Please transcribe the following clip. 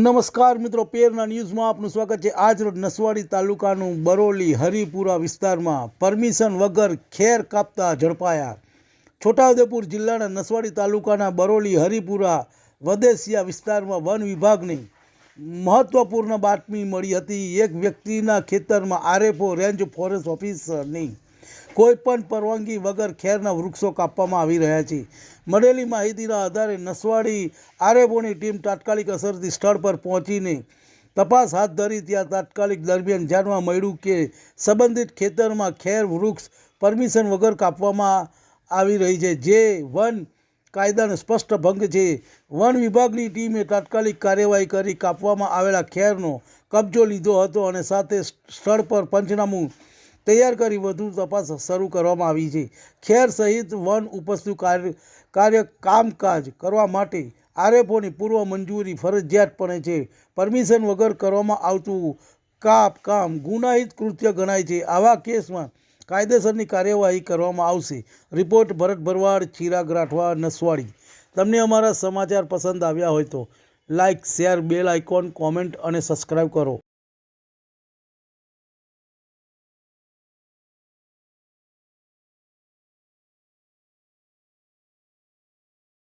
નમસ્કાર મિત્રો, પેરના ન્યૂઝમાં આપનું સ્વાગત છે. આજ રોજ નસવાડી તાલુકાનું બરોલી, હરિપુરા વિસ્તારમાં પરમિશન વગર ખેર કાપતા ઝડપાયા. છોટાઉદેપુર જિલ્લાના નસવાડી તાલુકાના બરોલી, હરિપુરા, વદેસિયા વિસ્તારમાં વન વિભાગની મહત્વપૂર્ણ બાતમી મળી હતી. એક વ્યક્તિના ખેતરમાં આરએફઓ રેન્જ ફોરેસ્ટ ઓફિસરની કોઈપણ પરવાનગી વગર ખેરના વૃક્ષો કાપવામાં આવી રહ્યા છે. મળેલી માહિતીના આધારે નસવાડી આરએબોની ટીમ તાત્કાલિક અસરથી સ્થળ પર પહોંચીને તપાસ હાથ ધરી ત્યાં તાત્કાલિક દરમિયાન જાણવા મળ્યું કે સંબંધિત ખેતરમાં ખેર, વૃક્ષ પરમિશન વગર કાપવામાં આવી રહી છે. જે વન કાયદાનો સ્પષ્ટ ભંગ છે. વન વિભાગની ટીમે તાત્કાલિક કાર્યવાહી કરી કાપવામાં આવેલા ખેરનો કબજો લીધો હતો અને સાથે સ્થળ પર પંચનામું તૈયાર કરી વધુ તપાસ શરૂ કરવામાં આવી છે. ખેર સહિત વન ઉપસ્થિત કાર્ય કાર્ય કામકાજ કરવા માટે આરએફઓની પૂર્વ મંજૂરી ફરજિયાતપણે છે. પરમિશન વગર કરવામાં આવતું કાપ કામ ગુનાહિત કૃત્ય ગણાય છે. આવા કેસમાં કાયદેસરની કાર્યવાહી કરવામાં આવશે. રિપોર્ટ ભરત ભરવાડ, ચિરાગ રાઠવા, નસવાડી. તમને અમારા સમાચાર પસંદ આવ્યા હોય તો like share, bell icon, comment અને સબસ્ક્રાઈબ કરો.